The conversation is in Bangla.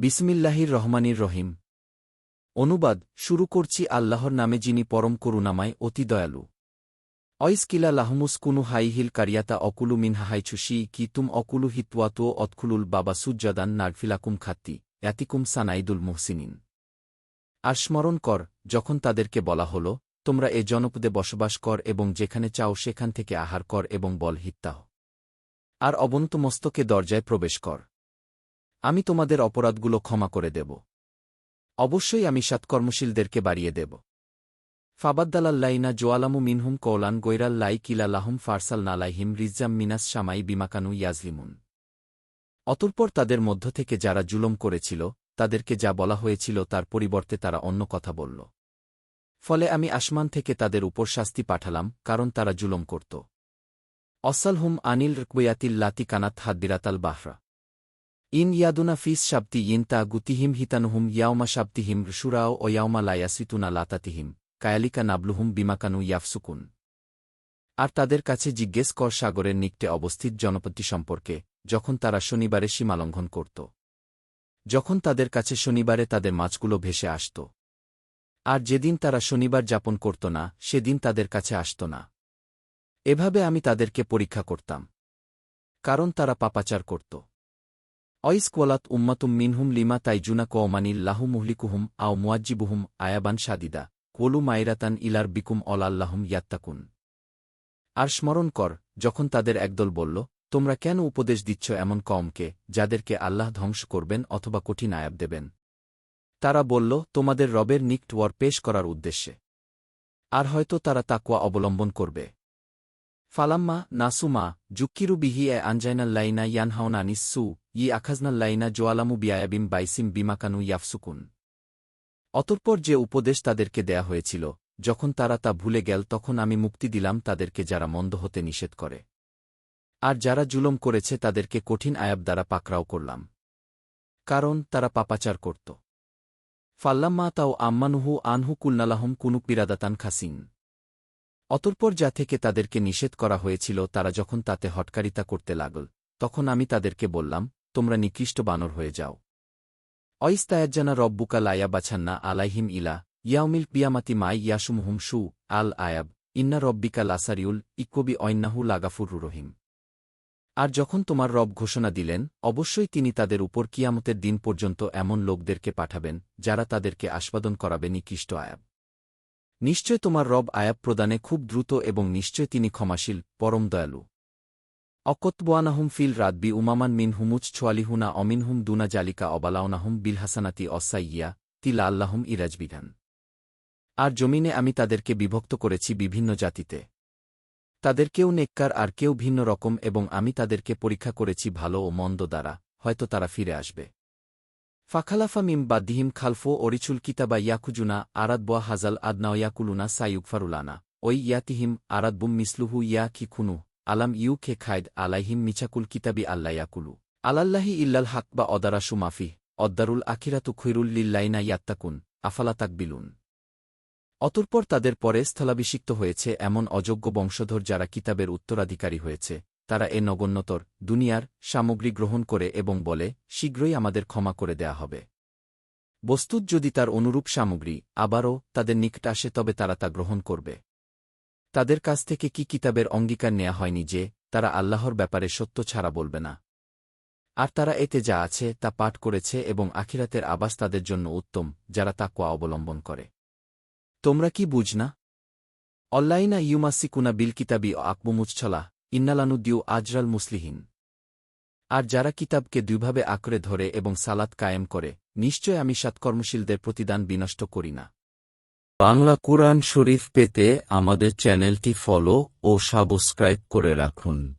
বিসমিল্লাহির রহমানির রহিম। অনুবাদ, শুরু করছি আল্লাহর নামে যিনি পরম করুণামায়, অতি দয়ালু। অইস কিলা লাহমুস কুনু হাইহিল কারিয়াতা অকুলু মিনহাহাইছুসি কি তুম অকুলু হিতুয়াতো অৎকুলুল বাবা সুজ্জাদান নারফিলাকুম খাত্তি অ্যাতিকুম সানাইদুল মুহসিনিন। আর স্মরণ কর, যখন তাদেরকে বলা হল, তোমরা এ জনপদে বসবাস কর এবং যেখানে চাও সেখান থেকে আহার কর এবং বল হিত্তাহ। আর অবন্ত মস্তকে দরজায় প্রবেশ কর। আমি তোমাদের অপরাধগুলো ক্ষমা করে দেব। অবশ্যই আমি সৎকর্মশীলদেরকে বাড়িয়ে দেব। ফাবাদ্দালাল্লাইনা জোয়ালামু মিনহুম কৌলান গৈরাল্লাই কিলা লাহুম ফারসাল নালাইহিম রিজ্জাম মিনাস শামাই বিমাকানু ইয়াজলিমুন। অতঃপর তাদের মধ্য থেকে যারা জুলম করেছিল, তাদেরকে যা বলা হয়েছিল তার পরিবর্তে তারা অন্য কথা বলল। ফলে আমি আসমান থেকে তাদের উপর শাস্তি পাঠালাম, কারণ তারা জুলম করত। অসালহুম আনিল রকবয়াতিল লাতি কানাত হাদ্দিরাতাল বাহরা। ইন ইয়াদুনা ফিস শাব্দি ইন তা গুতিহিম হিতানুহুম ইয়াউমা শাব্দিহিম রসুরাও ও ইয়াউমা লায়াসিতুনা লাতাতিহিম কায়ালিকা নাবলুহুম বিমাকানু ইয়াফসুকুন। আর তাদের কাছে জিজ্ঞেস কর সাগরের নিকটে অবস্থিত জনপদটি সম্পর্কে, যখন তারা শনিবারে সীমালঙ্ঘন করত। যখন তাদের কাছে শনিবারে তাদের মাছগুলো ভেসে আসত। আর যেদিন তারা শনিবার যাপন করত না, সেদিন তাদের কাছে আসত না। এভাবে আমি তাদেরকে পরীক্ষা করতাম। কারণ তারা পাপাচার করত। অইস কোয়ালাত উম্মাতুম মিনহুম লিমা তাই তাইজুনা কওমানিল লাহু মুহলিকুহুম আও মুয়াজ্জিবুহুম আয়াবান সাদিদা, কোলু মাইরাতান ইলার বিকুম অলাল্লাহুম ইয়াত্তাকুন। আর স্মরণ কর, যখন তাদের একদল বলল, তোমরা কেন উপদেশ দিচ্ছ এমন কমকে যাদেরকে আল্লাহ ধ্বংস করবেন অথবা কঠিন আয়াব দেবেন? তারা বলল, তোমাদের রবের নিকট ওয়ার পেশ করার উদ্দেশ্যে। আর হয়তো তারা তাকুয়া অবলম্বন করবে। ফালাম্মা নাসুমা জুক্কিরু বিহি এ আনজাইনাল্লাইনা ইয়ানহাওনা নিঃসু ই আখাজনাল্লাইনা জোয়ালামু বিয়ায়াবিম বাইসিম বিমাকানু ইয়াফসুকুন অতঃপর যে উপদেশ তাদেরকে দেয়া হয়েছিল, যখন তারা তা ভুলে গেল, তখন আমি মুক্তি দিলাম তাদেরকে যারা মন্দ হতে নিষেধ করে। আর যারা জুলম করেছে, তাদেরকে কঠিন আয়াব দ্বারা পাকড়াও করলাম। কারণ তারা পাপাচার করত। ফাল্লাম্মা তাও আম্মানুহু আনহু কুলনালাহম কুনুক বিরাদাতান খাসিন। অতঃপর যা থেকে তাদেরকে নিষেধ করা হয়েছিল তারা যখন তাতে হটকারিতা করতে লাগল, তখন আমি তাদেরকে বললাম, তোমরা নিকৃষ্ট বানর হয়ে যাও। অইস্তায়াজ্জানা রব্বুকা লায়া বাছান্না আলাইহিম ইলা ইয়াউমিল পিয়ামাতি মাই ইয়াসুমহুম শু আল আয়াব, ইন্না রব্বিকা লাসারিউল ইকবি অন্যাহু লাগাফুর রহিম। আর যখন তোমার রব ঘোষণা দিলেন, অবশ্যই তিনি তাদের উপর কিয়ামতের দিন পর্যন্ত এমন লোকদেরকে পাঠাবেন, যারা তাদেরকে আস্বাদন করাবে নিকৃষ্ট আয়াব। নিশ্চয় তোমার রব আয়াব প্রদানে খুব দ্রুত এবং নিশ্চয় তিনি ক্ষমাশীল, পরম দয়ালু। অকতবোয়ানাহুম ফিল রাতবি উমামান মিন হুমুচ ছোয়ালিহুনা অমিনহুম দুনা জালিকা অবালাউনাহুম বিলহাসানাতি অসাইয়া তিলা আল্লাহুম ইরাজবিধান। আর জমিনে আমি তাদেরকে বিভক্ত করেছি বিভিন্ন জাতিতে। তাদের কেউ নেককার আর কেউ ভিন্ন রকম এবং আমি তাদেরকে পরীক্ষা করেছি ভালো ও মন্দ দ্বারা, হয়তো তারা ফিরে আসবে। ফাখালাফা মিম বা দিহিম খালফো অরিচুল কিতাবা ইয়াকুজুনা আরাদবোয়া হাজাল আদনাও ইয়াকুলুনা সাইউকফারুলানা ওই ইয়াতিহিম আরাদবুম মিসলুহু ইয়া কি খুনু আলাম ইউ খে খায়দ আলাইহিম মিছাকুল কিতাবি আল্লা ইয়াকুলু আলাল্লাহি ইল্লাল হাক বা অদারাসু মাফি অদ্দারুল আখিরাতু খৈরুল লিল্লাইনা ইয়াত্তাকুন আফালা তাকবিলুন অতঃপর তাদের পরে স্থলাভিষিক্ত হয়েছে এমন অযোগ্য বংশধর যারা কিতাবের উত্তরাধিকারী হয়েছে। তারা এ নগণ্যতর দুনিয়ার সামগ্রী গ্রহণ করে এবং বলে, শীঘ্রই আমাদের ক্ষমা করে দেয়া হবে। বস্তুত যদি তার অনুরূপ সামগ্রী আবারও তাদের নিকট আসে, তবে তারা তা গ্রহণ করবে। তাদের কাছ থেকে কি কিতাবের অঙ্গীকার নেয়া হয়নি যে তারা আল্লাহর ব্যাপারে সত্য ছাড়া বলবে না? আর তারা এতে যা আছে তা পাঠ করেছে এবং আখিরাতের আবাস তাদের জন্য উত্তম, যারা তা কোয়া অবলম্বন করে। তোমরা কি বুঝ না? অল্লাইনা ইউমাসিকুনা বিল কিতাবি ও আকবুমুচ্ছলা ইন্নালানুদ্দিউ আজরাল মুসলিহীন। আর যারা কিতাবকে দুইভাবে আঁকড়ে ধরে এবং সালাত কায়েম করে, নিশ্চয় আমি সৎকর্মশীলদের প্রতিদান বিনষ্ট করি না। বাংলা কোরআন শরীফ পেতে আমাদের চ্যানেলটি ফলো ও সাবস্ক্রাইব করে রাখুন।